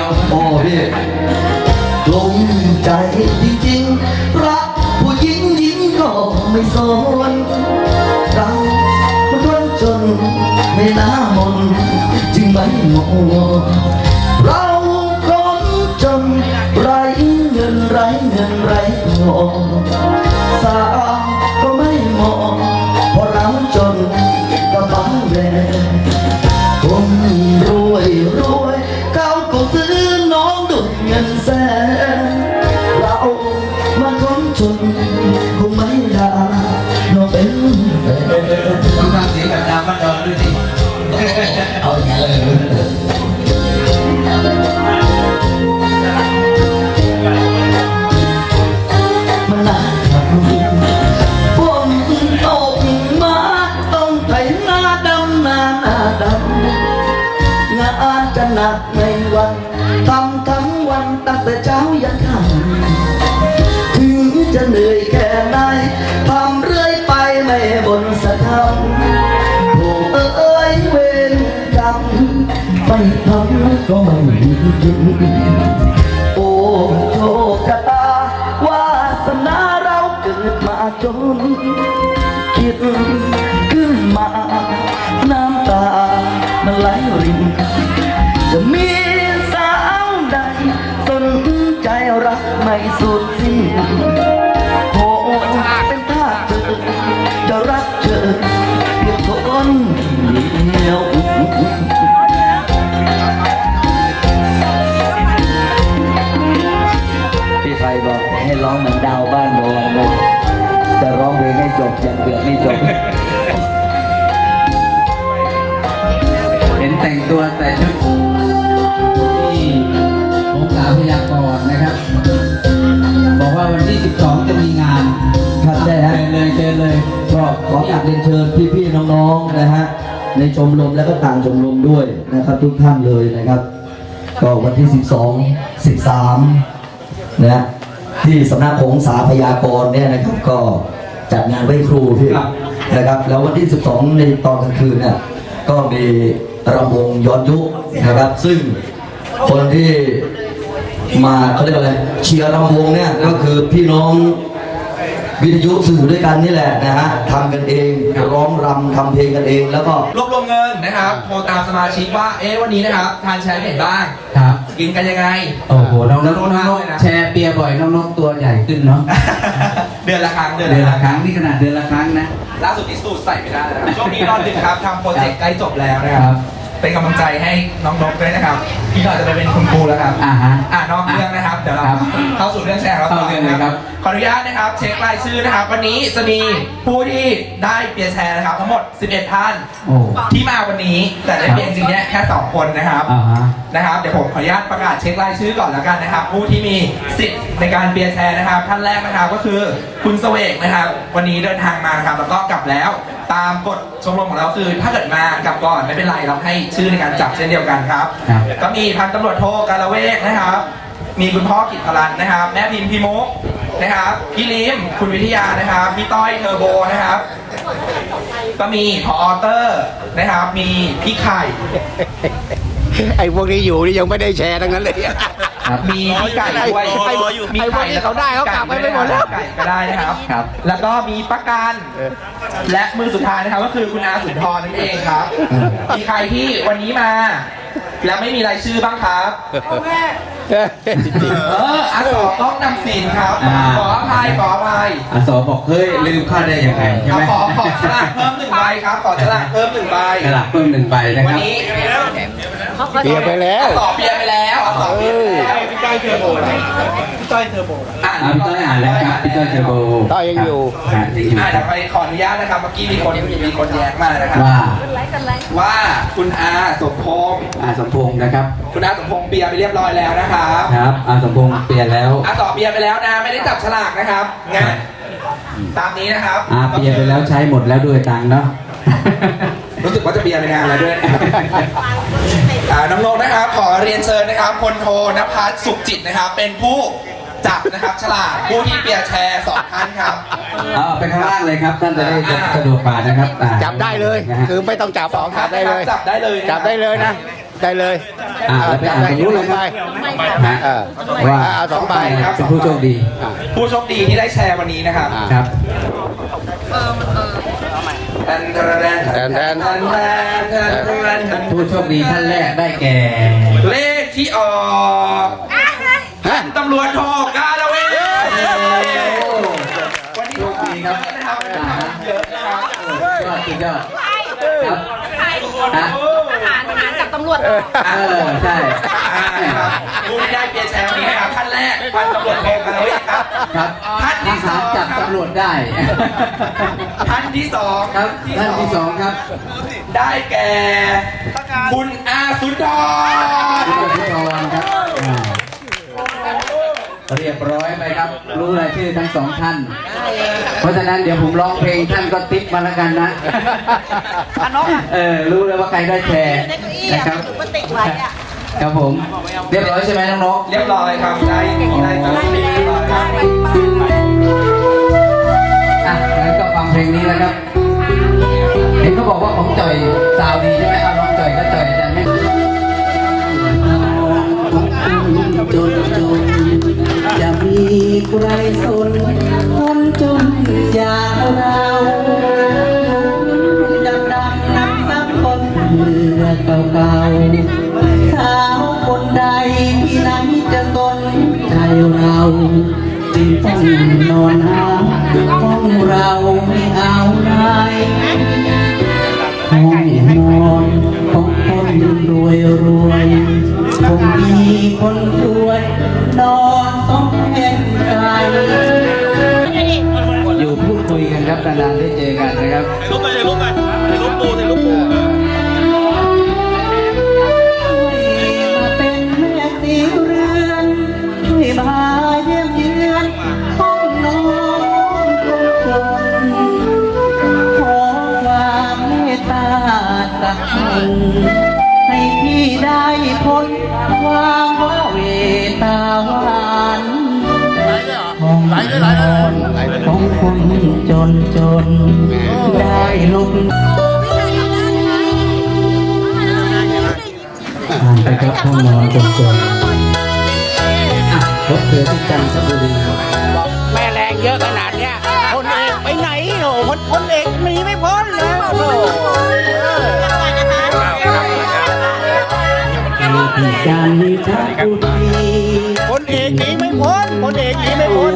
ยวโอ้พี่ลงใจจริงๆ รักผู้หญิงหญิงก็ไม่สนเรามันร้อนจนไม่น่ามนจึงไม่มองเราคนจนไรเงินไรเงินไรทองสา แต่เช้ายันค่ำถึงจะเหนื่อยแค่ไหนทำเรื่อยไปไม่บนสะทำโอ้เอ้ยเวรกรรมไม่ทำก็ไม่มีกินโอ้โชคชะตาวาสนาเราเกิดมาจนคิดขึ้นมา น้ำตามันไหลริน รักไม่สุดสิ้นโอ้เป็นท่าเธอจะรักเธอเพียงคนเดียวพี่ไฟบอกให้ร้องเหมือนดาวบ้านโดนเลยจะร้องเพลงให้จบอย่างเดือดไม่จบเห็นแต่งตัวแต่ชุดที่องศาพยากรณ์นะครับ บอกว่าวันที่ 12 จะมีงานครับใช่ฮะเชิญเลยเชิญเลยก็ขอกราบเรียนเชิญพี่ๆน้องๆนะฮะในชมรมและก็ต่างชมรมด้วยนะครับ ทุกท่านเลยนะครับ ก็วันที่ 12 13นะฮะที่สำนักของสาพยากรณ์เนี่ยนะครับ ก็จัดงานไหว้ครูพี่ครับนะครับ แล้ววันที่ 12 ในตอนกลางคืนเนี่ยก็มีรำวงย้อนยุคนะครับ ซึ่งคนที่ มาเขาเรียกอะไรเชียร์รำวงเนี่ยก็คือพี่น้องวิทยุสื่อด้วยกันนี่แหละนะฮะทำกันเองร้องรำทำเพลงกันเอง แล้วก็รวบรวมเงินนะครับโทรตามสมาชิกว่าเอ๊ะวันนี้นะครับทานแชร์ไหนบ้างครับ กินกันยังไง โอ้โหน้องนกแล้วน้องนมากกเลยนะแชร์เปียร์บ่อยน้องนกตัวใหญ่ขึ้นเนาะเดือนละครั้งเดือนเดือนละละคครั้รั้งงนี่ขนาดเดือนละครั้งนะล่าสุดที่สูตรใส่ไม่ได้นะครับช่วงนี้นอนดึกครับทำโปรเจกต์ใกล้จบแล้วนะคครัรับบเป็นกำลังใจให้น้องนกด้วยนะครับพี่หน่อยจะไปเป็นคุณครูแล้วครับ อ่าฮะ อ่านอกเรื่องนะครับ เดี๋ยวเราครับเข้าสู่เรื่องแชร์เราต่อเข้าเรื่องเลยนะคครัรับบขออนุญาตนะครับ เช็ครายชื่อนะครับ วันนี้จะมีผู้ที่ได้เปียร์แชร์นะครับ ทั้งหมด 11 ท่านโอ้ ที่มาวันนี้ แต่ได้เปียร์จริงๆเนี่ยแค่2คนนะครับ อ่าฮะ นะครับ เดี๋ยวผมขออนุญาตประกาศเช็ครายชื่อก่อนแล้วกันนะครับ ผู้ที่มีสิทธิ์ในการเปียร์แชร์นะครับ ท่านแรกนะครับก็คือคุณเสวกนะครับ วันนี้เดินทางมานะครับ แล้วก็กลับแล้ว ตามกฎชมรมของเราคือ ถ้าเกิดมากลับก่อนไม่เป็นไรเราให้ชื่อในการจับเช่นเดียวกันครับ ครับ ก็มีพันตำรวจโทกาลเวกนะครับ มีคุณพ่อกิตพลันนะครับ แม่พิมพ์พี่มุกนะครับพี่ลิมคุณวิทยานะครับพี่ต้อยเทอร์โบนะครับ ก็มีพอเตอร์นะครับ มีพี่ไข่ ไอ้พวกนี้อยู่นี่ยังไม่ได้แชร์ทั้งนั้นเลยครับมีพี่ไก่ด้วยไอ้ไอ้พวกนี้เขาได้เขากลับไปไม่หมดแล้ว ไก่ก็ได้นะครับครับ แล้วก็มีประกันและมือสุดท้ายนะครับ ก็คือคุณอาสุนทรนั่นเองครับ มีใครที่วันนี้มา แล้วไม่มีรายชื่อบ้างครับ เอออาสอต้องนำสินครับ อ่า ขออภัยขออภัยอาสอบอกเฮ้ยลืมข้าได้ยังไงใช่ไหมขอขอฉลากเพิ่มหนึ่งใบครับ ขอฉลากเพิ่มหนึ่งใบกระดาษเพิ่มหนึ่งใบนะวัคนรับ นี้เบียร์ไปแล้วอาสอเบียร์ไปแล้วอาสอเบียร์ไปแล้วพี่ต้อย เทอร์โบพี่ต้อยเทอร์โบอ่าอ่าพี่ต้อยอ่านแล้วครับพี่ต้อยเทอร์โบต้อยยังอยู่ ครับยังอยู่อ่าเดี๋ยวไปขออนุญาตนะครับ เมื่อกี้มีคนมีคนแย้งมานะครับ ว่าว่าคุณอาสมพงษ์อาสมพงษ์นะครับ คุณอาสมพงษ์เบียร์ไปเรียบร้อยแล้วนะครับครับอาสมพงษ์เปลี่ยนแล้ว อาสอเบียร์ไปแล้วนะ ไม่ได้จับฉลากนะครับงั้นตามนี้นะครับ อาเปลี่ยนไปแล้วใช้หมดแล้วด้วยตังค์เนาะ รู้สึกว่าจะเบียร์ไปนานแล้วด้วยอ่าน้องๆนะครับ ขอเรียนเชิญนะครับพลโทนภัสสุขจิตนะครับ เป็นผู้จับนะครับฉลากผู้ที่เปียร์แชร์สองท่านครับ เอาไปข้างล่างเลยครับ ท่านจะได้สะดวกกว่านะครับอ่าจับได้เลย นะฮะ Dạ, คือไม่ต้องจับสองจับได้เลย จับได้เลยนะจับได้เลยนะ ได้เลยอ่าแล้วไปอ่านตรงนู้นเลยครับไปฮะเออว่าเอาสองใบครับเป็นผู้โชคดีอ่าผู้โชคดีที่ได้แชร์วันนี้นะครับ อ่า ครับแทนแทนแท ผู้โชคดีท่านแรกได้แก่ เลขที่ออกตำรวจโทกาละเววันนี้โชคดีครับนะครับเยอะนะครับยอดสุดยอดครับฮะทหารจับตำรวจเออใช่ ครับครับท่านที่ทสอหารงจับครับ ตำรวจได้ท่านที่สองครับท่านที่สองครับได้แก่ คุณอาสุนทรคุณพิธรครับอ่าเรียบร้อยไปครับ รู้รายชื่อทั้งสองท่าน เพราะฉะนั้นเดี๋ยวผมร้องเพลงท่านก็ติ๊บมาแล้วกันนะเออรู้เลยว่าใครได้แชร์นะครับครับผม เรียบร้อยใช่ไหมน้องๆเรียบร้อยครับได้ได้จัดเรียบ ร้อยครับอะงั้นก็ฟังเพลงนี้นะครับ เห็นเขาบอกว่าของจ่อยสาวดีใช่ไหมเอาน้องจ่อยก็จ่อยอาจารย์ให้จนจนจะมีใครสนคนจนอย่างเราดำดำน้ำซ้ำคนเรือเก่าๆสาวคนใดที่ไหนจะสนใจเรา จึงต้องนอนหาห้องเราไม่เอาไหนห้องนอนของคนรวยรวยคงมีคนรวย นอนต้องเห็นใจอยู่พูดคุยกันครับนานๆได้เจอกันนะครับรูปไปเลยรูปไป ให้พี่ได้พ้นความว่าเวตาหวานห้องนอนของคนจนจน ได้ลงผ่านไปครับห้องนอนคนจนอะพบเธอที่จันทบุรี ที่จันทบุรีคนเอกหนีไม่พ้นคนเอกหนีไม่พ้น